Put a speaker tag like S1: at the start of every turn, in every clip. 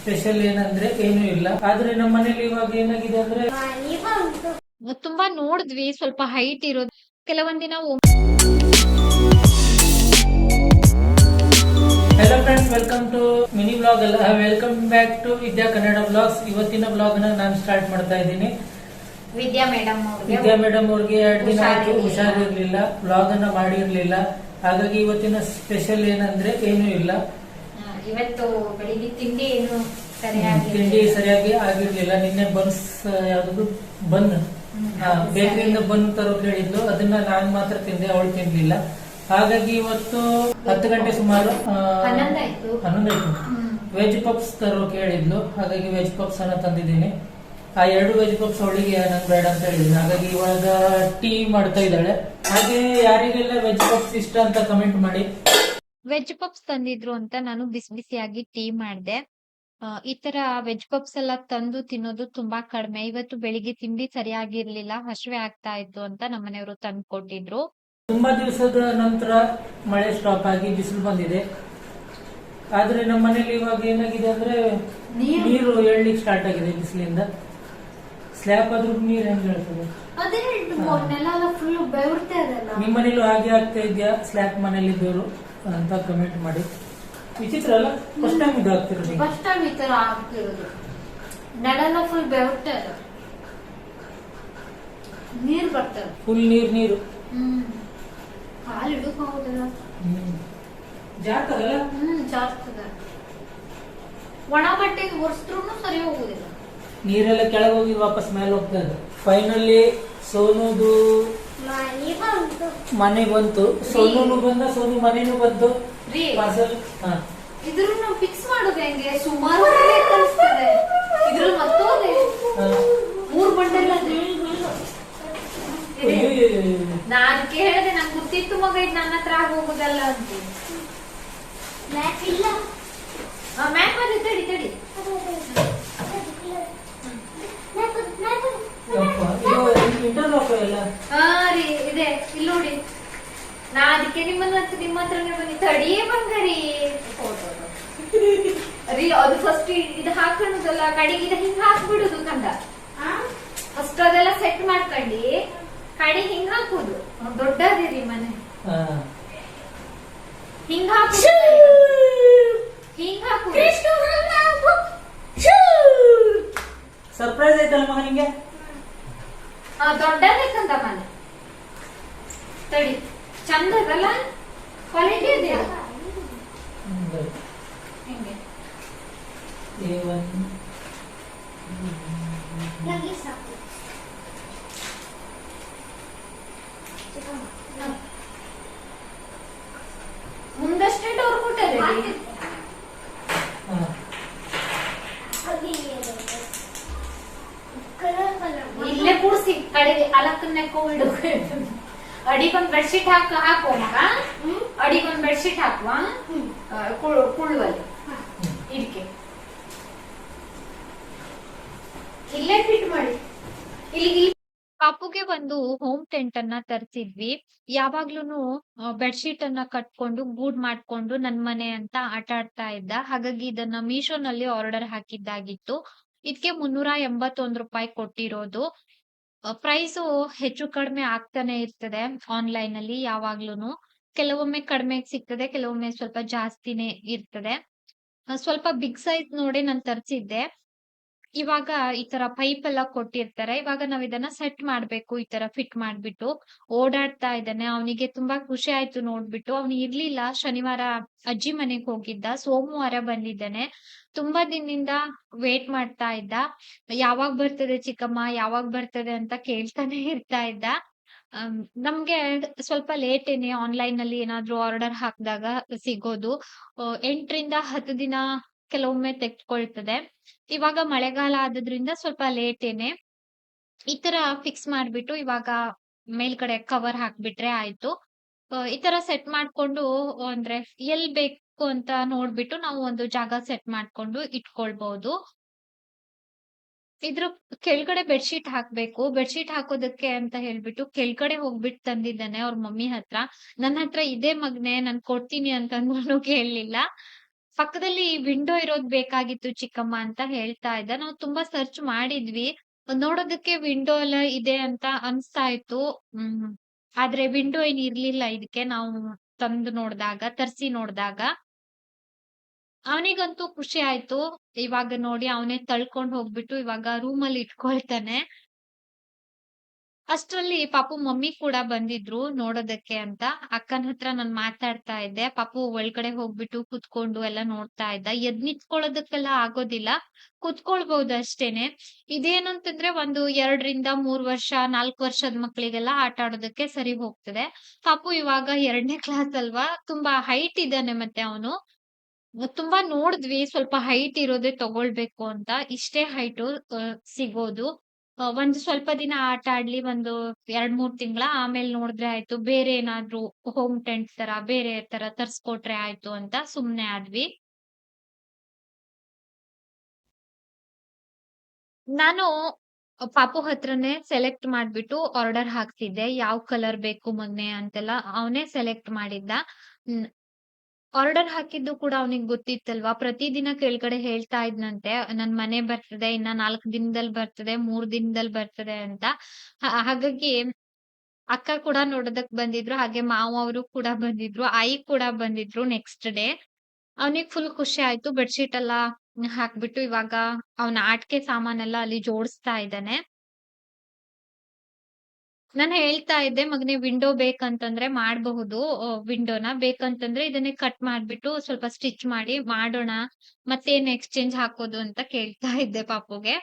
S1: Special ಏನಂದ್ರೆ ಏನು ಇಲ್ಲ. ಆದ್ರೆ ನಮ್ಮ ಮನೇಲಿ ಇವಾಗ ಏನಾಗಿದೆ ಅಂದ್ರೆ
S2: ತುಂಬಾ ನೋಡಿದ್ವಿ ಸ್ವಲ್ಪ ಹೈಟ್ ಇರೋದು. ಕೆಲವೊಂದಿನ
S1: hello friends welcome to mini blog ಅಲ್ಲ welcome back to Vidya Kannada blogs ಇವತ್ತಿನ ಬ್ಲಾಗ್ನ ನಾನು ಸ್ಟಾರ್ಟ್ ಮಾಡ್ತಾ ಇದ್ದೀನಿ.
S3: ವಿದ್ಯಾ ಮೇಡಮ್
S1: ವಿದ್ಯಾ ಮೇಡಮ್ ಅವ್ರಿಗೆ ಎರಡು ದಿನ ಆಯ್ತು
S3: ಹುಷಾರಿರ್ಲಿಲ್ಲ.
S1: ಹುಷಾರಿರ್ಲಿಲ್ಲ ಬ್ಲಾಗ್ ಅನ್ನ ಮಾಡಿರ್ಲಿಲ್ಲ. ಹಾಗಾಗಿ ಇವತ್ತಿನ ಸ್ಪೆಷಲ್ ಏನಂದ್ರೆ ಏನೂ ಇಲ್ಲ.
S3: ಇವತ್ತು ಬೆಳಿಗ್ಗೆ ತಿಂಡಿ ಏನು
S1: ತಿಂಡಿ
S3: ಸರಿಯಾಗಿ
S1: ಆಗಿರ್ಲಿಲ್ಲ. ನಿನ್ನೆ ಬನ್ಸ್ ಯಾವ್ದು ಬನ್ ಬೇಕರಿಯಿಂದ ಬನ್ ತರೋದ್ ಹೇಳಿದ್ಲು. ಅದನ್ನ ನಾನ್ ಮಾತ್ರ ತಿಂದೆ ಅವಳು ತಿನ್ಲಿಲ್ಲ. ಹಾಗಾಗಿ ಇವತ್ತು ಹತ್ತು ಗಂಟೆ ಸುಮಾರು
S3: ಹನ್ನೊಂದಾಯ್ತು.
S1: ವೆಜ್ ಪಪ್ಸ್ ತರೋ ಹೇಳಿದ್ಲು ಹಾಗಾಗಿ ವೆಜ್ ಪಪ್ಸ್ ಅನ್ನ ತಂದಿದ್ದೀನಿ. ಆ ಎರಡು ವೆಜ್ ಪಪ್ಸ್ ಅವಳಿಗೆ ನನ್ ಬೇಡ ಅಂತ ಹೇಳಿದ್ದೀನಿ ಹಾಗಾಗಿ ಇವಾಗ ಟೀ ಮಾಡ್ತಾ ಇದ್ದಾಳೆ. ಹಾಗೆ ಯಾರಿಗೆಲ್ಲ ವೆಜ್ ಪಪ್ಸ್ ಇಷ್ಟ ಅಂತ ಕಮೆಂಟ್ ಮಾಡಿ.
S2: ವೆಜ್ ಪಪ್ಸ್ ತಂದಿದ್ರು ಅಂತ ನಾನು ಬಿಸಿ ಬಿಸಿಯಾಗಿ ಟೀ ಮಾಡ್ದೆ. ಆ, ಈ ತರ ವೆಜ್ ಪಪ್ಸ್ ಎಲ್ಲ ತಂದು ತಿನ್ನೋದು ತುಂಬಾ ಕಡಿಮೆ. ಇವತ್ತು ಬೆಳಿಗ್ಗೆ ತಿಂಡಿ ಸರಿಯಾಗಿರ್ಲಿಲ್ಲ ಹಸಿವೆ ಆಗ್ತಾ ಇತ್ತು ಅಂತ ನಮ್ಮನೆಯವರು ತಂದು ಕೊಟ್ಟಿದ್ರು.
S1: ತುಂಬಾ ದಿವಸದ ನಂತರ ಮಳೆ ಸ್ಟಾಪ್ ಆಗಿ ಬಿಸಿಲು ಬಂದಿದೆ. ಆದ್ರೆ ನಮ್ಮ ಮನೇಲಿ ಇವಾಗ ಏನಾಗಿದೆ ಅಂದ್ರೆ
S3: ನೀರು-
S1: ಎಳ್ಳಿ ಸ್ಟಾರ್ಟ್ ಆಗಿದೆ ಬಿಸಿಲಿಂದ. ಸ್ಲ್ಯಾಪ್ ಆದ್ರೂ ನೀರ್ ಹೆಂಗ್ ಹೇಳ್ತದೆ ನಿಮ್ಮ ಮನೇಲೂ ಹಾಗೆ ಆಗ್ತಾ ಇದೆಯಾ? ಸ್ಲ್ಯಾಪ್ ಮನೇಲಿ ಇದ್ದವರು ಅಂತ ಕಮೆಂಟ್ ಮಾಡಿ. ವಿಚಿತ್ರ ಅಲ್ಲ? ಫಸ್ಟ್ ಟೈಮ್ ಇದು ಆಗ್ತಿರೋದು.
S3: ಫಸ್ಟ್ ಟೈಮ್ ಈ ತರ ಆಗ್ತಿರೋದು. ನೆಲ ಫುಲ್ ಬೆವರ್ತಾ ಇದೆ ನೀರ್ ಬರ್ತದೆ.
S1: ಫುಲ್ ನೀರ್ ನೀರು.
S3: ಕಾಲು ಇಡಕ್ ಆಗೋದಿಲ್ಲ
S1: ಹ್ಮ್
S3: ಇದೆ ಒಣ ಬಟ್ಟೆಗೆ ಒರೆಸಿದ್ರು ಸರಿ ಹೋಗುದಿಲ್ಲ.
S1: ನೀರೆಲ್ಲ ಕೆಳಗೆ ಹೋಗಿ ವಾಪಸ್ ಮೇಲೆ ಹೋಗ್ತಾ ಇದೆ. ಫೈನಲಿ ಸೋನುದು ಮನೆ ಬಂತು ಸೋನು ಬಂದ ಸೋನು ಮನೆನೂ ಬಂತು.
S3: ರೀ.
S1: ಪಾರ್ಸಲ್ ಹಾ.
S3: ಇದ್ರನ್ನ ಫಿಕ್ಸ್ ಮಾಡೋದು ಹೆಂಗೆ? ಸುಮಾರು ಕಲಿಸ್ತದೆ. ಇದ್ರಲ್ಲಿ ಮತ್ತೋದೆ
S1: ಹಾ.
S3: ಮೂರ್ ಬಂಡಲ್ ನಾನು ಕೇಳಿದೆ ನಂಗೆ ಗೊತ್ತಿತ್ತು ಮಗ ಇದು ನನ್ನ ಹತ್ರ ಆಗೋಗುದಲ್ಲ ಹೋಗುದಲ್ಲ ಅಂತ. ಮ್ಯಾಕ್ ಇಲ್ಲ. ಮ್ಯಾಕ್ ಬಂದು ತಡಿ ತಡಿ
S1: ಯಪ್ಪ, ಇದು ಇಂಟರ್ಲಾಕ್ ಎಲ್ಲ
S3: ಹಾ ರೀ ಇದೆ. ಇಲ್ಲಿ ನೋಡಿ. ನಾ ಅದಕ್ಕೆ ನಿಮ್ಮನ್ನ ಹತ್ರ ನಿಮ್ಮ ಹತ್ರನೇ ಬನ್ನಿ. ತಡಿಯೇ ಬಂದರಿ ರೀ. ಅದು ಫಸ್ಟ್ ಇದು ಹಾಕೊಳ್ಳೋದಲ್ಲ ಕಡೆಗೆ ಇದು ಹಿಂಗ್ ಹಾಕ್ಬಿಡುದು ಕಂದ. ಫಸ್ಟ್ ಅದೆಲ್ಲ ಸೆಟ್ ಮಾಡ್ಕೊಂಡಿ ಕಡೆ ಹಿಂಗ್ ಹಾಕುದು. ದೊಡ್ಡದಿರಿ ರೀ ಮನೆ.
S1: ಹಾ.
S3: ಹಿಂಗ್ ಹಾಕುದು. ಹಿಂಗ್ ಹಾಕುದು.
S1: ಸರ್ಪ್ರೈಸ್ ಐತಲ್ಲ ಮಗ ನಿಂಗೆ?
S3: ಆ, ದೊಡ್ಡದೇ ಕಂದ ಮನೆ. ತಡಿ ಚಂದ ಅದಲ್ಲ ಕ್ವಾಲಿಟಿ
S1: ಇದೆಯಲ್ಲ.
S3: ಹಿಂಗೆ? ಅಲಕ್ಕನ್ನೇ ಕೋವಿಡ್ ಅಡಿಗೊಂದ್ ಬೆಡ್ಶೀಟ್ ಹಾಕ, ಹಾಕೋ ಮಗ ಅಡಿಗೊಂದ್ ಬೆಡ್ಶೀಟ್ ಹಾಕುವ? ಕುಳ್ಳುವಲ್ಲಿ ಇದಕ್ಕೆ ಇಲ್ಲೇ ಫಿಟ್ ಮಾಡಿ. ಇಲ್ಲಿ
S2: ಪಾಪುಗೆ ಒಂದು ಹೋಮ್ ಟೆಂಟ್ ಅನ್ನ ತರಿಸಿದ್ವಿ ಯಾವಾಗ್ಲೂನು ಬೆಡ್ಶೀಟ್ ಅನ್ನ ಕಟ್ಕೊಂಡು, ಗೂಡ್ ಮಾಡ್ಕೊಂಡು ನನ್ ಮನೆ ಅಂತ ಆಟ ಆಡ್ತಾ ಇದ್ದ. ಹಾಗಾಗಿ ಇದನ್ನ ಮೀಶೋನಲ್ಲಿ ಆರ್ಡರ್ ಹಾಕಿದ್ದಾಗಿತ್ತು. ಇದಕ್ಕೆ ಮುನ್ನೂರ ಎಂಬತ್ತೊಂದ್ ರೂಪಾಯಿ ಕೊಟ್ಟಿರೋದು. ಪ್ರೈಸು ಹೆಚ್ಚು ಕಡಿಮೆ ಆಗ್ತಾನೆ ಇರ್ತದೆ ಆನ್ಲೈನ್ ಅಲ್ಲಿ ಯಾವಾಗ್ಲೂನು. ಕೆಲವೊಮ್ಮೆ ಕಡಿಮೆ ಸಿಗ್ತದೆ, ಕೆಲವೊಮ್ಮೆ ಸ್ವಲ್ಪ ಜಾಸ್ತಿನೇ ಇರ್ತದೆ. ಸ್ವಲ್ಪ ಬಿಗ್ ಸೈಜ್ ನೋಡಿ ನಾನು ತರಿಸಿದ್ದೆ. ಇವಾಗ ಈ ತರ ಪೈಪ್ ಎಲ್ಲ ಕೊಟ್ಟಿರ್ತಾರೆ. ಇವಾಗ ನಾವ್ ಇದನ್ನ ಸೆಟ್ ಮಾಡ್ಬೇಕು, ಈ ತರ ಫಿಟ್ ಮಾಡ್ಬಿಟ್ಟು ಓಡಾಡ್ತಾ ಇದ್ದಾನೆ. ಅವನಿಗೆ ತುಂಬಾ ಖುಷಿ ಆಯ್ತು ನೋಡ್ಬಿಟ್ಟು. ಅವ್ನು ಇರ್ಲಿಲ್ಲ. ಶನಿವಾರ ಅಜ್ಜಿ ಮನೆಗ್ ಹೋಗಿದ್ದ. ಸೋಮವಾರ ಬಂದಿದ್ದಾನೆ. ತುಂಬಾ ದಿನದಿಂದ ವೇಟ್ ಮಾಡ್ತಾ ಇದ್ದ. ಯಾವಾಗ ಬರ್ತದೆ ಚಿಕ್ಕಮ್ಮ? ಯಾವಾಗ ಬರ್ತದೆ ಅಂತ ಕೇಳ್ತಾನೆ ಇರ್ತಾ ಇದ್ದ. ನಮ್ಗೆ ಸ್ವಲ್ಪ ಲೇಟ್ ಏನೇ ಆನ್ಲೈನ್ ಅಲ್ಲಿ ಏನಾದ್ರೂ ಆರ್ಡರ್ ಹಾಕಿದಾಗ ಸಿಗೋದು. ಎಂಟರಿಂದ ಹತ್ತು ದಿನ ಕೆಲವೊಮ್ಮೆ ತೆಗೆದುಕೊಳ್ತದೆ ಇವಾಗ ಮಳೆಗಾಲ ಆದದ್ರಿಂದ ಸ್ವಲ್ಪ ಲೇಟೇನೆ ಈ ತರ ಫಿಕ್ಸ್ ಮಾಡ್ಬಿಟ್ಟು ಇವಾಗ ಮೇಲ್ಗಡೆ ಕವರ್ ಹಾಕ್ಬಿಟ್ರೆ ಆಯ್ತು. ಈ ತರ ಸೆಟ್ ಮಾಡ್ಕೊಂಡು, ಅಂದ್ರೆ ಎಲ್ ಬೇಕು ಅಂತ ನೋಡ್ಬಿಟ್ಟು ನಾವು ಒಂದು ಜಾಗ ಸೆಟ್ ಮಾಡ್ಕೊಂಡು ಇಟ್ಕೊಳ್ಬಹುದು ಇದ್ರ ಕೆಳಗಡೆ ಬೆಡ್ಶೀಟ್ ಹಾಕ್ಬೇಕು. ಬೆಡ್ಶೀಟ್ ಹಾಕೋದಕ್ಕೆ ಅಂತ ಹೇಳ್ಬಿಟ್ಟು ಕೆಳಗಡೆ ಹೋಗ್ಬಿಟ್ಟು ತಂದಿದ್ದಾನೆ ಅವ್ರ ಮಮ್ಮಿ ಹತ್ರ. ನನ್ನ ಹತ್ರ ಇದೇ ಮಗ್ನೆ, ನಾನ್ ಕೊಡ್ತೀನಿ ಅಂತ ಕೇಳಲಿಲ್ಲ. ಪಕ್ಕದಲ್ಲಿ ವಿಂಡೋ ಇರೋದ್ ಬೇಕಾಗಿತ್ತು ಚಿಕ್ಕಮ್ಮ ಅಂತ ಹೇಳ್ತಾ ಇದ್ದ. ನಾವು ತುಂಬಾ ಸರ್ಚ್ ಮಾಡಿದ್ವಿ. ನೋಡೋದಕ್ಕೆ ವಿಂಡೋ ಎಲ್ಲ ಇದೆ ಅಂತ ಅನ್ಸ್ತಾ ಇತ್ತು ಹ್ಮ್. ಆದ್ರೆ ವಿಂಡೋ ಏನ್ ಇರ್ಲಿಲ್ಲ ಇದಕ್ಕೆ ನಾವು ತಂದು ನೋಡ್ದಾಗ, ತರ್ಸಿ ನೋಡ್ದಾಗ. ಅವನಿಗಂತೂ ಖುಷಿ ಆಯ್ತು. ಇವಾಗ ನೋಡಿ ಅವನೇ ತಳ್ಕೊಂಡ್ ಹೋಗ್ಬಿಟ್ಟು ಇವಾಗ ರೂಮಲ್ಲಿ ಇಟ್ಕೊಳ್ತಾನೆ. ಅಷ್ಟ್ರಲ್ಲಿ ಪಾಪು ಮಮ್ಮಿ ಕೂಡ ಬಂದಿದ್ರು ನೋಡೋದಕ್ಕೆ ಅಂತ. ಅಕ್ಕನ ಹತ್ರ ನಾನ್ ಮಾತಾಡ್ತಾ ಇದ್ದೆ. ಪಾಪು ಒಳಗಡೆ ಹೋಗ್ಬಿಟ್ಟು ಕುತ್ಕೊಂಡು ಎಲ್ಲ ನೋಡ್ತಾ ಇದ್ದ. ಎದ್ ನಿಂತ್ಕೊಳ್ಳೋದಕ್ಕೆಲ್ಲ ಆಗೋದಿಲ್ಲ. ಕುತ್ಕೊಳ್ಬಹುದು ಅಷ್ಟೇನೆ. ಇದೇನಂತಂದ್ರೆ ಒಂದು ಎರಡರಿಂದ ಮೂರ್ ವರ್ಷ, ನಾಲ್ಕ್ ವರ್ಷದ ಮಕ್ಳಿಗೆಲ್ಲ ಆಟ ಆಡೋದಕ್ಕೆ ಸರಿ ಹೋಗ್ತದೆ. ಪಾಪು ಇವಾಗ ಎರಡನೇ ಕ್ಲಾಸ್ ಅಲ್ವಾ? ತುಂಬಾ ಹೈಟ್ ಇದ್ದಾನೆ ಮತ್ತೆ ಅವನು. ತುಂಬಾ ನೋಡಿದ್ವಿ. ಸ್ವಲ್ಪ ಹೈಟ್ ಇರೋದೇ ತಗೊಳ್ಬೇಕು ಅಂತ. ಇಷ್ಟೇ ಹೈಟ್ ಸಿಗೋದು. ಒಂದು ಸ್ವಲ್ಪ ದಿನ ಆಟ ಆಡ್ಲಿ, ಒಂದು ಎರಡ್ ಮೂರ್ ತಿಂಗಳ ಆಮೇಲೆ ನೋಡಿದ್ರೆ ಆಯ್ತು, ಬೇರೆ ಏನಾದ್ರು ಹೋಮ್ ಟೆಂಟ್ ತರ, ಬೇರೆ ತರ ತರ್ಸ್ಕೊಟ್ರೆ ಆಯ್ತು ಅಂತ ಸುಮ್ನೆ ಆದ್ವಿ. ನಾನು ಪಾಪು ಹತ್ರನೇ ಸೆಲೆಕ್ಟ್ ಮಾಡ್ಬಿಟ್ಟು ಆರ್ಡರ್ ಹಾಕ್ತಿದ್ದೆ, ಯಾವ ಕಲರ್ ಬೇಕು ಮೊನ್ನೆ ಅಂತೆಲ್ಲ, ಅವನೇ ಸೆಲೆಕ್ಟ್ ಮಾಡಿದ್ದ. ಆರ್ಡರ್ ಹಾಕಿದ್ದು ಕೂಡ ಅವನಿಗೆ ಗೊತ್ತಿತ್ತಲ್ವಾ? ಪ್ರತಿದಿನ ಕೆಳಗಡೆ ಹೇಳ್ತಾ ಇದ್ನಂತೆ, ನನ್ ಮನೆ ಬರ್ತದೆ, ಇನ್ನ ನಾಲ್ಕ್ ದಿನದಲ್ಲಿ ಬರ್ತದೆ, ಮೂರ್ ದಿನದಲ್ಲಿ ಬರ್ತದೆ ಅಂತ. ಹಾಗಾಗಿ ಅಕ್ಕ ಕೂಡ ನೋಡೋದಕ್ ಬಂದಿದ್ರು, ಹಾಗೆ ಮಾವ ಅವರು ಕೂಡ ಬಂದಿದ್ರು, ಆಯಿ ಕೂಡ ಬಂದಿದ್ರು ನೆಕ್ಸ್ಟ್ ಡೇ ಅವನಿಗೆ ಫುಲ್ ಖುಷಿ ಆಯ್ತು ಬೆಡ್ಶೀಟ್ ಎಲ್ಲ ಹಾಕ್ಬಿಟ್ಟು ಇವಾಗ ಅವನ ಆಟಿಕೆ ಸಾಮಾನೆಲ್ಲ ಅಲ್ಲಿ ಜೋಡಿಸ್ತಾ ಇದ್ದಾನೆ. ನಾನು ಹೇಳ್ತಾ ಇದ್ದೆ, ಮಗನೇ ವಿಂಡೋ ಬೇಕಂತಂದ್ರೆ ಮಾಡಬಹುದು. ವಿಂಡೋನ ಬೇಕಂತಂದ್ರೆ ಇದನ್ನೇ ಕಟ್ ಮಾಡ್ಬಿಟ್ಟು ಸ್ವಲ್ಪ ಸ್ಟಿಚ್ ಮಾಡಿ ಮಾಡೋಣ, ಮತ್ತೇನ್ ಎಕ್ಸ್ಚೇಂಜ್ ಹಾಕೋದು ಅಂತ ಕೇಳ್ತಾ ಇದ್ದೆ ಪಾಪುಗೆ.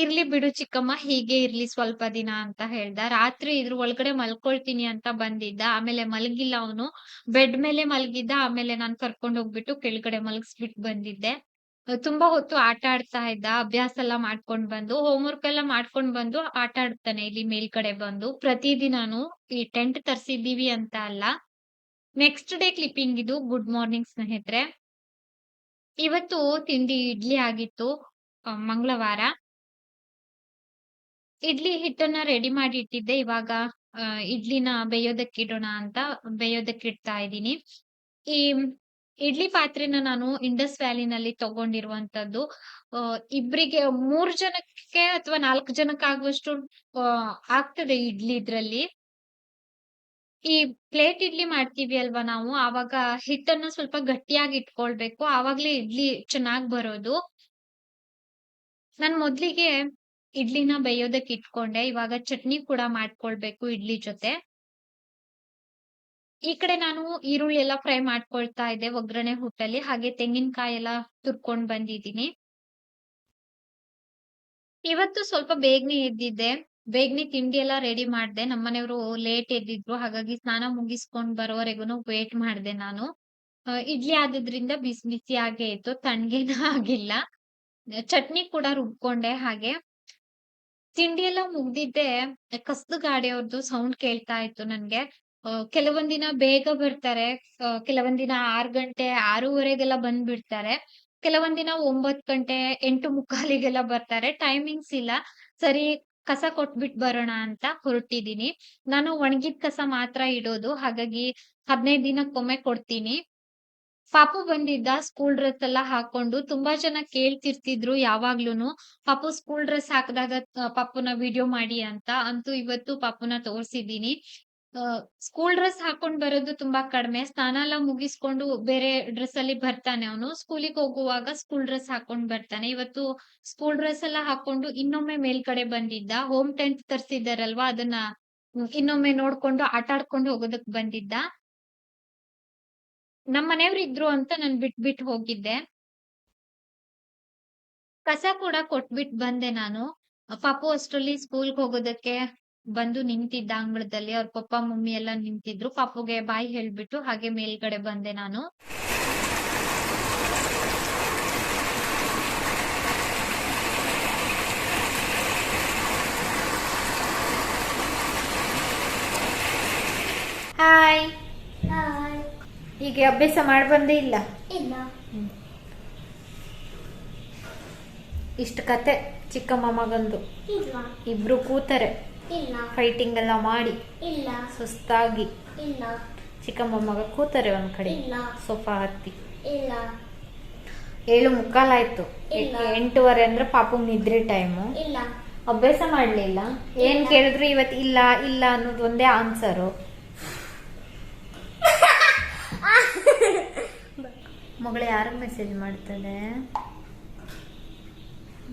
S2: ಇರ್ಲಿ ಬಿಡು ಚಿಕ್ಕಮ್ಮ, ಹೀಗೆ ಇರ್ಲಿ ಸ್ವಲ್ಪ ದಿನ ಅಂತ ಹೇಳ್ದ. ರಾತ್ರಿ ಇದ್ರ ಒಳಗಡೆ ಮಲ್ಕೊಳ್ತೀನಿ ಅಂತ ಬಂದಿದ್ದ. ಆಮೇಲೆ ಮಲಗಿಲ್ಲ ಅವನು. ಬೆಡ್ ಮೇಲೆ ಮಲಗಿದ್ದ, ಆಮೇಲೆ ನಾನ್ ಕರ್ಕೊಂಡ್ ಹೋಗ್ಬಿಟ್ಟು ಕೆಳಗಡೆ ಮಲಗಿಸ್ಬಿಟ್ಟು ಬಂದಿದ್ದೆ. ತುಂಬಾ ಹೊತ್ತು ಆಟ ಆಡ್ತಾ ಇದ್ದ, ಅಭ್ಯಾಸ ಎಲ್ಲ ಮಾಡ್ಕೊಂಡ್ ಬಂದು ಹೋಮ್ವರ್ಕ್ ಎಲ್ಲ ಮಾಡ್ಕೊಂಡ್ ಬಂದು ಆಟ ಆಡ್ತಾನೆ ಇಲ್ಲಿ ಮೇಲ್ಗಡೆ ಬಂದು. ಪ್ರತಿದಿನಾನು ಈ ಟೆಂಟ್ ತರ್ಸಿದೀವಿ ಅಂತ ಅಲ್ಲ. ನೆಕ್ಸ್ಟ್ ಡೇ ಕ್ಲಿಪ್ಪಿಂಗ್ ಇದು. ಗುಡ್ ಮಾರ್ನಿಂಗ್ ಸ್ನೇಹಿತರೆ. ಇವತ್ತು ತಿಂಡಿ ಇಡ್ಲಿ ಆಗಿತ್ತು ಮಂಗಳವಾರ. ಇಡ್ಲಿ ಹಿಟ್ಟನ್ನ ರೆಡಿ ಮಾಡಿ ಇಟ್ಟಿದ್ದೆ. ಇವಾಗ ಇಡ್ಲಿನ ಬೇಯೋದಕ್ಕೆ ಇಡೋಣ ಅಂತ ಬೇಯೋದಕ್ಕೆ ಇಡ್ತಾ ಇದ್ದೀನಿ. ಈ ಇಡ್ಲಿ ಪಾತ್ರೆನ ನಾನು ಇಂಡಸ್ ವ್ಯಾಲಿನಲ್ಲಿ ತಗೊಂಡಿರುವಂತದ್ದು. ಇಬ್ರಿಗೆ ಮೂರ್ ಜನಕ್ಕೆ ಅಥವಾ ನಾಲ್ಕು ಜನಕ್ಕೆ ಆಗುವಷ್ಟು ಆಗ್ತದೆ ಇಡ್ಲಿ ಇದ್ರಲ್ಲಿ. ಈ ಪ್ಲೇಟ್ ಇಡ್ಲಿ ಮಾಡ್ತೀವಿ ಅಲ್ವಾ ನಾವು, ಆವಾಗ ಹಿಟ್ಟನ್ನ ಸ್ವಲ್ಪ ಗಟ್ಟಿಯಾಗಿ ಇಟ್ಕೊಳ್ಬೇಕು. ಆವಾಗ್ಲೇ ಇಡ್ಲಿ ಚೆನ್ನಾಗ್ ಬರೋದು. ನಾನ್ ಮೊದ್ಲಿಗೆ ಇಡ್ಲಿನ ಬೇಯೋದಕ್ಕೆ ಇಟ್ಕೊಂಡೆ, ಇವಾಗ ಚಟ್ನಿ ಕೂಡ ಮಾಡ್ಕೊಳ್ಬೇಕು ಇಡ್ಲಿ ಜೊತೆ. ಈ ಕಡೆ ನಾನು ಈರುಳ್ಳಿ ಎಲ್ಲ ಫ್ರೈ ಮಾಡ್ಕೊಳ್ತಾ ಇದ್ದೆ ಒಗ್ಗರಣೆ ಹುಟ್ಟಲ್ಲಿ. ಹಾಗೆ ತೆಂಗಿನಕಾಯಿ ಎಲ್ಲ ತುರ್ಕೊಂಡ್ ಬಂದಿದ್ದೀನಿ. ಇವತ್ತು ಸ್ವಲ್ಪ ಬೇಗನೆ ಎದ್ದಿದ್ದೆ. ಬೇಗನೆ ತಿಂಡಿ ಎಲ್ಲ ರೆಡಿ ಮಾಡ್ದೆ. ನಮ್ಮನೆಯವರು ಲೇಟ್ ಎದ್ದಿದ್ರು. ಹಾಗಾಗಿ ಸ್ನಾನ ಮುಗಿಸ್ಕೊಂಡ್ ಬರೋವರೆಗೂ ವೇಟ್ ಮಾಡ್ದೆ ನಾನು. ಇಡ್ಲಿ ಆದದ್ರಿಂದ ಬಿಸಿ ಆಗೇ ಇತ್ತು. ತಣ್ಣಗೇನ ಆಗಿಲ್ಲ. ಚಟ್ನಿ ಕೂಡ ರುಬ್ಕೊಂಡೆ. ಹಾಗೆ ತಿಂಡಿ ಎಲ್ಲ ಮುಗ್ದಿದ್ದೆ. ಕಸ್ದು ಗಾಡಿಯವ್ರದ್ದು ಸೌಂಡ್ ಕೇಳ್ತಾ ಇತ್ತು ನನ್ಗೆ. ಕೆಲವೊಂದಿನ ಬೇಗ ಬರ್ತಾರೆ. ಅಹ್ ಕೆಲವೊಂದಿನ ಆರ್ ಗಂಟೆ, ಆರೂವರೆಗೆಲ್ಲ ಬಂದ್ಬಿಡ್ತಾರೆ. ಕೆಲವೊಂದಿನ ಒಂಬತ್ ಗಂಟೆ, ಎಂಟು ಮುಕ್ಕಾಲಿಗೆಲ್ಲ ಬರ್ತಾರೆ. ಟೈಮಿಂಗ್ಸ್ ಇಲ್ಲ. ಸರಿ, ಕಸ ಕೊಟ್ಬಿಟ್ ಬರೋಣ ಅಂತ ಹೊರಟಿದೀನಿ. ನಾನು ಒಣಗಿದ ಕಸ ಮಾತ್ರ ಇಡೋದು. ಹಾಗಾಗಿ ಹದಿನೈದು ದಿನಕ್ಕೊಮ್ಮೆ ಕೊಡ್ತೀನಿ. ಪಾಪು ಬಂದಿದ್ದ ಸ್ಕೂಲ್ ಡ್ರೆಸ್ ಎಲ್ಲ ಹಾಕೊಂಡು ತುಂಬಾ ಜನ ಕೇಳ್ತಿರ್ತಿದ್ರು ಯಾವಾಗ್ಲೂನು. ಪಾಪು ಸ್ಕೂಲ್ ಡ್ರೆಸ್ ಹಾಕಿದಾಗ, ಪಾಪುನ ವಿಡಿಯೋ ಮಾಡಿ ಅಂತ. ಅಂತೂ ಇವತ್ತು ಪಾಪುನ ತೋರ್ಸಿದೀನಿ. ಸ್ಕೂಲ್ ಡ್ರೆಸ್ ಹಾಕೊಂಡ್ ಬರೋದು ತುಂಬಾ ಕಡಿಮೆ. ಸ್ನಾನ ಎಲ್ಲ ಮುಗಿಸ್ಕೊಂಡು ಬೇರೆ ಡ್ರೆಸ್ ಅಲ್ಲಿ ಬರ್ತಾನೆ ಅವನು. ಸ್ಕೂಲಿಗೆ ಹೋಗುವಾಗ ಸ್ಕೂಲ್ ಡ್ರೆಸ್ ಹಾಕೊಂಡ್ ಬರ್ತಾನೆ. ಇವತ್ತು ಸ್ಕೂಲ್ ಡ್ರೆಸ್ ಎಲ್ಲ ಹಾಕೊಂಡು ಇನ್ನೊಮ್ಮೆ ಮೇಲ್ಗಡೆ ಬಂದಿದ್ದ. ಹೋಮ್ ಟೆಂಟ್ ತರ್ಸಿದಾರಲ್ವಾ, ಅದನ್ನ ಇನ್ನೊಮ್ಮೆ ನೋಡ್ಕೊಂಡು ಆಟ ಆಡ್ಕೊಂಡು ಹೋಗೋದಕ್ ಬಂದಿದ್ದ. ನಮ್ಮ ಮನೆಯವ್ರು ಇದ್ರು ಅಂತ ನಾನ್ ಬಿಟ್ ಹೋಗಿದ್ದೆ. ಕಸ ಕೂಡ ಕೊಟ್ಬಿಟ್ ಬಂದೆ ನಾನು. ಪಾಪು ಅಷ್ಟರಲ್ಲಿ ಸ್ಕೂಲ್ಗೆ ಹೋಗೋದಕ್ಕೆ ಬಂದು ನಿಂತಿದ್ದ ಅಂಗಳದಲ್ಲಿ ಅವ್ರ ಪಪ್ಪ ಮಮ್ಮಿ ಎಲ್ಲ ನಿಂತಿದ್ರು. ಪಾಪುಗೆ ಬಾಯಿ ಹೇಳ್ಬಿಟ್ಟು ಹಾಗೆ ಮೇಲ್ಗಡೆ ಬಂದೆ ನಾನು.
S3: ಹಾಯ್ ಹೀಗೆ ಅಭ್ಯಾಸ ಮಾಡಿ ಬಂದೇ ಇಲ್ಲ? ಇಷ್ಟು ಕತೆ ಚಿಕ್ಕಮ್ಮ ಮಗಂದು. ಇಬ್ರು ಕೂತಾರೆ. ಫೈಟಿಂಗ್ ಎಲ್ಲ ಮಾಡಿ.
S4: ಇಲ್ಲ.
S3: ಸುಸ್ತಾಗಿ.
S4: ಇಲ್ಲ.
S3: ಚಿಕ್ಕಮ್ಮ ಮಗ ಕೂತಾರೆ ಒಂದ್ ಕಡೆ.
S4: ಇಲ್ಲ.
S3: ಸೋಫಾ ಹತ್ತಿ.
S4: ಇಲ್ಲ.
S3: ಏಳು ಮುಕ್ಕಾಲಾಯ್ತು.
S4: ಇಲ್ಲ.
S3: ಎಂಟೂವರೆ ಅಂದ್ರೆ ಪಾಪು ನಿದ್ರೆ ಟೈಮು
S4: ಇಲ್ಲ.
S3: ಅಭ್ಯಾಸ ಮಾಡ್ಲಿಲ್ಲ ಏನ್ ಕೇಳಿದ್ರು ಇವತ್ ಇಲ್ಲ ಇಲ್ಲ ಅನ್ನೋದು ಒಂದೇ ಆನ್ಸರು ಮಗಳು ಯಾರು ಮೆಸೇಜ್ ಮಾಡ್ತದೆ?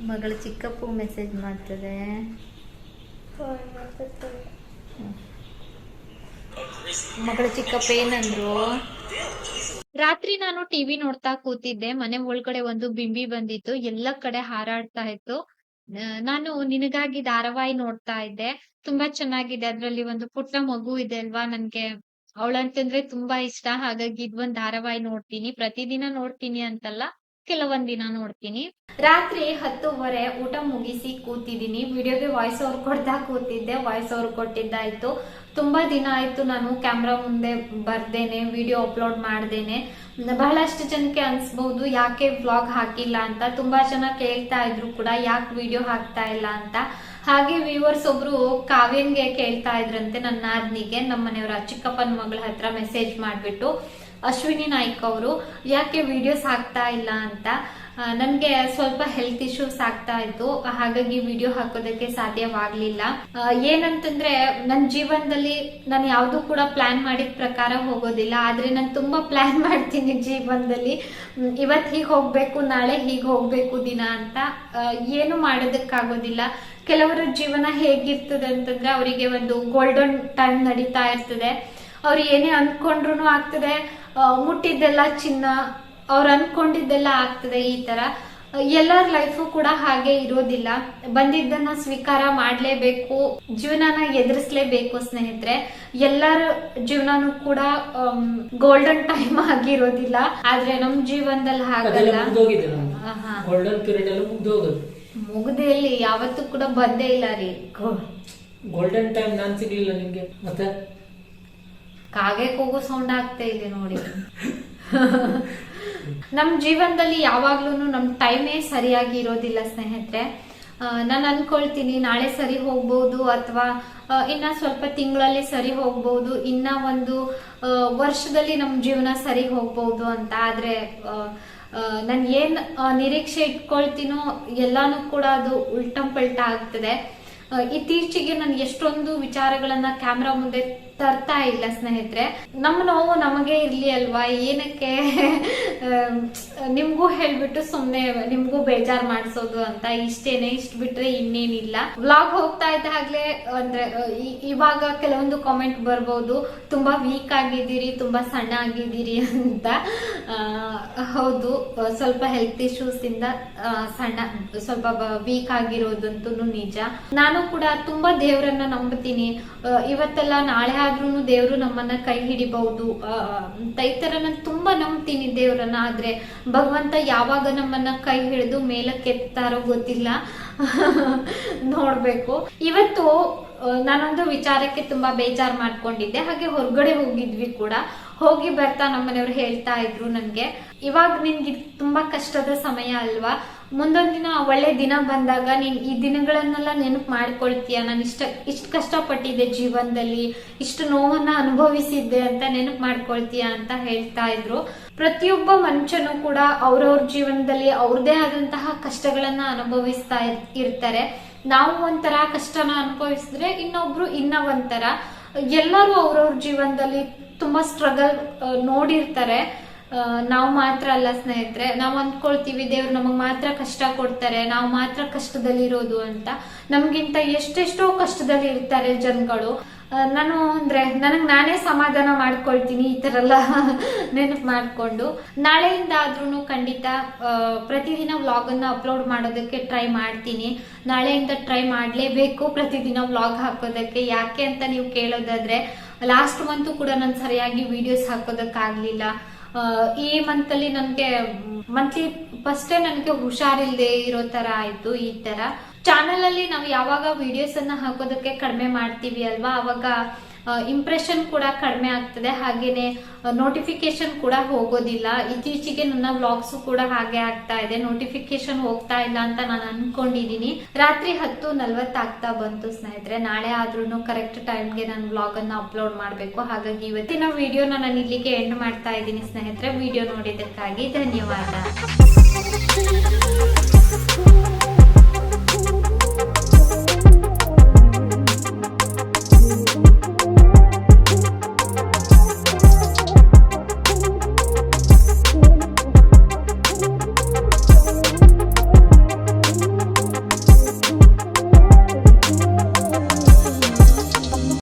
S3: ಮಗಳು ಚಿಕ್ಕಪ್ಪು ಮೆಸೇಜ್ ಮಾಡ್ತದೆ? ಮಗಳು ಚಿಕ್ಕಪ್ಪ ಏನಂದ್ರು?
S2: ರಾತ್ರಿ ನಾನು ಟಿವಿ ನೋಡ್ತಾ ಕೂತಿದ್ದೆ. ಮನೆ ಒಳಗಡೆ ಒಂದು ಬಿಂಬಿ ಬಂದಿತ್ತು. ಎಲ್ಲ ಕಡೆ ಹಾರಾಡ್ತಾ ಇತ್ತು. ನಾನು ನಿನಗಾಗಿ ಧಾರಾವಾಹಿ ನೋಡ್ತಾ ಇದ್ದೆ. ತುಂಬಾ ಚೆನ್ನಾಗಿದೆ. ಅದ್ರಲ್ಲಿ ಒಂದು ಪುಟ್ಟ ಮಗು ಇದೆ ಅಲ್ವಾ? ನನ್ಗೆ ಅವಳಂತಂದ್ರೆ ತುಂಬಾ ಇಷ್ಟ. ಹಾಗಾಗಿ ಇದ್ ಒಂದ್ ಧಾರಾವಾಹಿ ನೋಡ್ತೀನಿ. ಪ್ರತಿದಿನ ನೋಡ್ತೀನಿ ಅಂತಲ್ಲ. ಕೆಲವೊಂದ್ ದಿನ ನೋಡ್ತೀನಿ. ರಾತ್ರಿ ಹತ್ತುವರೆ ಊಟ ಮುಗಿಸಿ ಕೂತಿದ್ದೀನಿ. ವಿಡಿಯೋಗೆ ವಾಯ್ಸ್ ಓವರ್ ಕೊಡ್ತಾ ಕೂತಿದ್ದೆ. ವಾಯ್ಸ್ ಓವರ್ ಕೊಟ್ಟಿದ್ದಾಯ್ತು. ತುಂಬಾ ದಿನ ಆಯ್ತು ನಾನು ಕ್ಯಾಮ್ರಾ ಮುಂದೆ ಬರ್ದೇನೆ ವಿಡಿಯೋ ಅಪ್ಲೋಡ್ ಮಾಡ್ದೇನೆ. ಬಹಳಷ್ಟು ಜನಕ್ಕೆ ಅನ್ಸ್ಬಹುದು ಯಾಕೆ ಬ್ಲಾಗ್ ಹಾಕಿಲ್ಲ ಅಂತ. ತುಂಬಾ ಜನ ಕೇಳ್ತಾ ಇದ್ರು ಕೂಡ, ಯಾಕೆ ವಿಡಿಯೋ ಹಾಕ್ತಾ ಇಲ್ಲ ಅಂತ. ಹಾಗೆ ವ್ಯೂವರ್ಸ್ ಒಬ್ರು ಕಾವ್ಯನ್ಗೆ ಕೇಳ್ತಾ ಇದ್ರಂತೆ, ನನ್ನ ನಾದ್ನಿಗೆ ನಮ್ಮ ಮನೆಯವರ ಚಿಕ್ಕಪ್ಪನ ಮಗಳ ಹತ್ರ ಮೆಸೇಜ್ ಮಾಡ್ಬಿಟ್ಟು ಅಶ್ವಿನಿ ನಾಯ್ಕ್ ಅವರು, ಯಾಕೆ ವಿಡಿಯೋಸ್ ಹಾಕ್ತಾ ಇಲ್ಲ ಅಂತ? ನನಗೆ ಸ್ವಲ್ಪ ಹೆಲ್ತ್ ಇಶ್ಯೂಸ್ ಆಗ್ತಾ ಇತ್ತು. ಹಾಗಾಗಿ ವಿಡಿಯೋ ಹಾಕೋದಕ್ಕೆ ಸಾಧ್ಯವಾಗ್ಲಿಲ್ಲ. ಏನಂತಂದ್ರೆ ನನ್ನ ಜೀವನದಲ್ಲಿ ನಾನು ಯಾವ್ದು ಕೂಡ ಪ್ಲಾನ್ ಮಾಡಿದ ಪ್ರಕಾರ ಹೋಗೋದಿಲ್ಲ. ಆದ್ರೆ ನಾನು ತುಂಬಾ ಪ್ಲಾನ್ ಮಾಡ್ತೀನಿ ಜೀವನದಲ್ಲಿ. ಇವತ್ ಹೀಗ್ ಹೋಗ್ಬೇಕು, ನಾಳೆ ಹೀಗ್ ಹೋಗ್ಬೇಕು ದಿನ ಅಂತ ಏನು ಮಾಡೋದಕ್ಕಾಗೋದಿಲ್ಲ. ಕೆಲವರ ಜೀವನ ಹೇಗಿರ್ತದೆ ಅಂತಂದ್ರೆ ಅವರಿಗೆ ಒಂದು ಗೋಲ್ಡನ್ ಟೈಮ್ ನಡೀತಾ ಇರ್ತದೆ. ಅವ್ರು ಏನೇ ಅನ್ಕೊಂಡ್ರು ಆಗ್ತದೆ. ಮುಟ್ಟಿದ್ದೆಲ್ಲ ಚಿನ್ನ ಅವ್ರು ಅನ್ಕೊಂಡಿದ್ದೆಲ್ಲ ಆಗ್ತದೆ ಈ ತರ. ಎಲ್ಲರ ಲೈಫು ಕೂಡ ಹಾಗೆ ಇರೋದಿಲ್ಲ. ಬಂದಿದ್ದನ್ನ ಸ್ವೀಕಾರ ಮಾಡಲೇಬೇಕು ಜೀವನನ ಎದುರಿಸಲೇಬೇಕು ಸ್ನೇಹಿತರೆ. ಎಲ್ಲರ ಜೀವನನು ಕೂಡ ಗೋಲ್ಡನ್ ಟೈಮ್ ಆಗಿರೋದಿಲ್ಲ. ಆದ್ರೆ ನಮ್ ಜೀವನದಲ್ಲಿ ಹಾಗಲ್ಲ. ಇಲ್ಲಿ
S1: ಗೋಲ್ಡನ್ ಪೀರಿಯಡ್ ಮುಗ್ದೋಗೋದು.
S2: ಮುಗ್ದೆಯಲ್ಲಿ ಯಾವತ್ತೂ ಕೂಡ ಬಂದೇ ಇಲ್ಲ ರೀ.
S1: ಗೋಲ್ಡನ್ ಟೈಮ್ ನಾನ್ ಸಿಗ್ಲಿಲ್ಲ ನಿಮ್ಗೆ. ಮತ್ತೆ?
S2: ಕಾಗೆ ಕೂಗು ಸೌಂಡ್ ಆಗ್ತಾ ಇದೆ ನೋಡಿ. ನಮ್ ಜೀವನದಲ್ಲಿ ಯಾವಾಗ್ಲೂ ನಮ್ ಟೈಮೇ ಸರಿಯಾಗಿ ಇರೋದಿಲ್ಲ ಸ್ನೇಹಿತರೆ. ನಾನು ಅನ್ಕೊಳ್ತೀನಿ, ನಾಳೆ ಸರಿ ಹೋಗ್ಬೋದು ಅಥವಾ ಇನ್ನ ಸ್ವಲ್ಪ ತಿಂಗಳಲ್ಲಿ ಸರಿ ಹೋಗ್ಬೋದು, ಇನ್ನ ಒಂದು ವರ್ಷದಲ್ಲಿ ನಮ್ ಜೀವನ ಸರಿ ಹೋಗ್ಬೋದು ಅಂತ. ಆದ್ರೆ ನಾನು ಏನ್ ನಿರೀಕ್ಷೆ ಇಟ್ಕೊಳ್ತೀನೋ ಎಲ್ಲಾನು ಕೂಡ ಅದು ಉಲ್ಟಂ ಪಲ್ಟ ಆಗ್ತದೆ ಇತ್ತೀಚೆಗೆ ನಾನು ಎಷ್ಟೊಂದು ವಿಚಾರಗಳನ್ನ ಕ್ಯಾಮ್ರಾ ಮುಂದೆ ತರ್ತಾ ಇಲ್ಲ ಸ್ನೇಹಿತರೆ. ನಮ್ಮ ನೋವು ನಮಗೆ ಇರ್ಲಿ ಅಲ್ವಾ? ಏನಕ್ಕೆ? ನಿಮ್ಗೂ ಹೇಳ್ಬಿಟ್ಟು ಸುಮ್ನೆ ನಿಮ್ಗೂ ಬೇಜಾರ್ ಮಾಡಿಸೋದು ಅಂತ ಇಷ್ಟೇನೆ. ಇಷ್ಟ ಬಿಟ್ರೆ ಇನ್ನೇನಿಲ್ಲ. ವ್ಲಾಗ್ ಹೋಗ್ತಾ ಇದ್ದಾಗ್ಲೇ ಅಂದ್ರೆ ಇವಾಗ ಕೆಲವೊಂದು ಕಾಮೆಂಟ್ ಬರ್ಬೋದು. ತುಂಬಾ ವೀಕ್ ಆಗಿದ್ದೀರಿ, ತುಂಬಾ ಸಣ್ಣ ಆಗಿದ್ದೀರಿ ಅಂತ. ಹೌದು, ಸ್ವಲ್ಪ ಹೆಲ್ತ್ ಇಶ್ಯೂಸ್ ಇಂದ ಸಣ್ಣ, ಸ್ವಲ್ಪ ವೀಕ್ ಆಗಿರೋದಂತೂ ನಿಜ. ನಾನು ಕೂಡ ತುಂಬಾ ದೇವರನ್ನ ನಂಬುತ್ತೀನಿ ಇವತ್ತೆಲ್ಲ ನಾಳೆ ಆದ್ರೂ ದೇವರು ನಮ್ಮನ್ನ ಕೈ ಹಿಡಿಬಹುದು. ಈ ತರ ನಾನು ತುಂಬಾ ನಂಬ್ತೀನಿ ದೇವರನ್ನ, ಆದ್ರೆ ಭಗವಂತ ಯಾವಾಗ ನಮ್ಮನ್ನ ಕೈ ಹಿಡಿದು ಮೇಲಕ್ಕೆ ಎತ್ತಾರೋ ಗೊತ್ತಿಲ್ಲ. ನೋಡ್ಬೇಕು. ಇವತ್ತು ನಾನೊಂದು ವಿಚಾರಕ್ಕೆ ತುಂಬಾ ಬೇಜಾರ್ ಮಾಡ್ಕೊಂಡಿದ್ದೆ. ಹಾಗೆ ಹೊರಗಡೆ ಹೋಗಿದ್ವಿ ಕೂಡ. ಹೋಗಿ ಬರ್ತಾ ನಮ್ಮನೆಯವ್ರು ಹೇಳ್ತಾ ಇದ್ರು ನನ್ಗೆ. ಇವಾಗ ನಿನ್ಗೆ ತುಂಬಾ ಕಷ್ಟದ ಸಮಯ ಅಲ್ವಾ? ಮುಂದೊಂದ್ ದಿನ ಒಳ್ಳೆ ದಿನ ಬಂದಾಗ ನೀನ್ ಈ ದಿನಗಳನ್ನೆಲ್ಲ ನೆನಪು ಮಾಡ್ಕೊಳ್ತೀಯ? ನಾನು ಇಷ್ಟ ಇಷ್ಟ ಕಷ್ಟಪಟ್ಟಿದ್ದೆ ಜೀವನದಲ್ಲಿ, ಇಷ್ಟು ನೋವನ್ನ ಅನುಭವಿಸಿದ್ದೆ ಅಂತ ನೆನಪು ಮಾಡ್ಕೊಳ್ತೀಯ ಅಂತ ಹೇಳ್ತಾ ಇದ್ರು. ಪ್ರತಿಯೊಬ್ಬ ಮನುಷ್ಯನು ಕೂಡ ಅವ್ರವ್ರ ಜೀವನದಲ್ಲಿ ಅವ್ರದೇ ಆದಂತಹ ಕಷ್ಟಗಳನ್ನ ಅನುಭವಿಸ್ತಾ ಇರ್ತಾರೆ. ನಾವು ಒಂಥರ ಕಷ್ಟನ ಅನುಭವಿಸಿದ್ರೆ ಇನ್ನೊಬ್ರು ಇನ್ನ ಒಂಥರ. ಎಲ್ಲರೂ ಅವ್ರವ್ರ ಜೀವನದಲ್ಲಿ ತುಂಬಾ ಸ್ಟ್ರಗಲ್ ನೋಡಿರ್ತಾರೆ. ನಾವು ಮಾತ್ರ ಅಲ್ಲ ಸ್ನೇಹಿತರೆ, ನಾವು ಅಂದ್ಕೊಳ್ತೀವಿ, ದೇವ್ರು ನಮಗ್ ಮಾತ್ರ ಕಷ್ಟ ಕೊಡ್ತಾರೆ, ನಾವು ಮಾತ್ರ ಕಷ್ಟದಲ್ಲಿರೋದು ಅಂತ. ನಮ್ಗಿಂತ ಎಷ್ಟೆಷ್ಟೋ ಕಷ್ಟದಲ್ಲಿ ಇರ್ತಾರೆ ಜನಗಳು ನಾನು ಅಂದ್ರೆ ನನಗ್ ನಾನೇ ಸಮಾಧಾನ ಮಾಡ್ಕೊಳ್ತೀನಿ ಈ ತರ ಎಲ್ಲ ನೆನಪು ಮಾಡ್ಕೊಂಡು. ನಾಳೆಯಿಂದ ಆದ್ರೂ ಖಂಡಿತ ಪ್ರತಿದಿನ ವ್ಲಾಗ್ ಅನ್ನ ಅಪ್ಲೋಡ್ ಮಾಡೋದಕ್ಕೆ ಟ್ರೈ ಮಾಡ್ತೀನಿ. ನಾಳೆಯಿಂದ ಟ್ರೈ ಮಾಡ್ಲೇಬೇಕು ಪ್ರತಿದಿನ ವ್ಲಾಗ್ ಹಾಕೋದಕ್ಕೆ. ಯಾಕೆ ಅಂತ ನೀವು ಕೇಳೋದಾದ್ರೆ ಲಾಸ್ಟ್ ಮಂತು ಕೂಡ ನಾನು ಸರಿಯಾಗಿ ವಿಡಿಯೋಸ್ ಹಾಕೋದಕ್ಕಾಗ್ಲಿಲ್ಲ. ಈ ಮಂತ್ ಅಲ್ಲಿ ನನ್ಗೆ ಮಂತ್ಲಿ ಫಸ್ಟೇ ನನ್ಗೆ ಹುಷಾರಿಲ್ದೆ ಇರೋ ತರ ಆಯ್ತು ಈ ತರ. ಚಾನೆಲ್ ಅಲ್ಲಿ ನಾವು ಯಾವಾಗ ವಿಡಿಯೋಸ್ ಅನ್ನ ಹಾಕೋದಕ್ಕೆ ಕಡಿಮೆ ಮಾಡ್ತೀವಿ ಅಲ್ವಾ? ಅವಾಗ ಇಂಪ್ರೆಷನ್ ಕೂಡ ಕಡಿಮೆ ಆಗ್ತದೆ. ಹಾಗೇನೆ ನೋಟಿಫಿಕೇಶನ್ ಕೂಡ ಹೋಗೋದಿಲ್ಲ. ಇತ್ತೀಚೆಗೆ ನನ್ನ ವ್ಲಾಗ್ಸ್ ಕೂಡ ಹಾಗೆ ಆಗ್ತಾ ಇದೆ. ನೋಟಿಫಿಕೇಶನ್ ಹೋಗ್ತಾ ಇಲ್ಲ ಅಂತ ನಾನು ಅನ್ಕೊಂಡಿದೀನಿ. ರಾತ್ರಿ ಹತ್ತು ನಲ್ವತ್ತು ಆಗ್ತಾ ಬಂತು ಸ್ನೇಹಿತರೆ. ನಾಳೆ ಆದ್ರೂ ಕರೆಕ್ಟ್ ಟೈಮ್ಗೆ ನಾನು ವ್ಲಾಗ್ ಅನ್ನ ಅಪ್ಲೋಡ್ ಮಾಡಬೇಕು. ಹಾಗಾಗಿ ಇವತ್ತಿನ ವಿಡಿಯೋನ ನಾನು ಇಲ್ಲಿಗೆ ಎಂಡ್ ಮಾಡ್ತಾ ಇದ್ದೀನಿ ಸ್ನೇಹಿತರೆ. ವಿಡಿಯೋ ನೋಡಿದ್ದಕ್ಕಾಗಿ ಧನ್ಯವಾದ.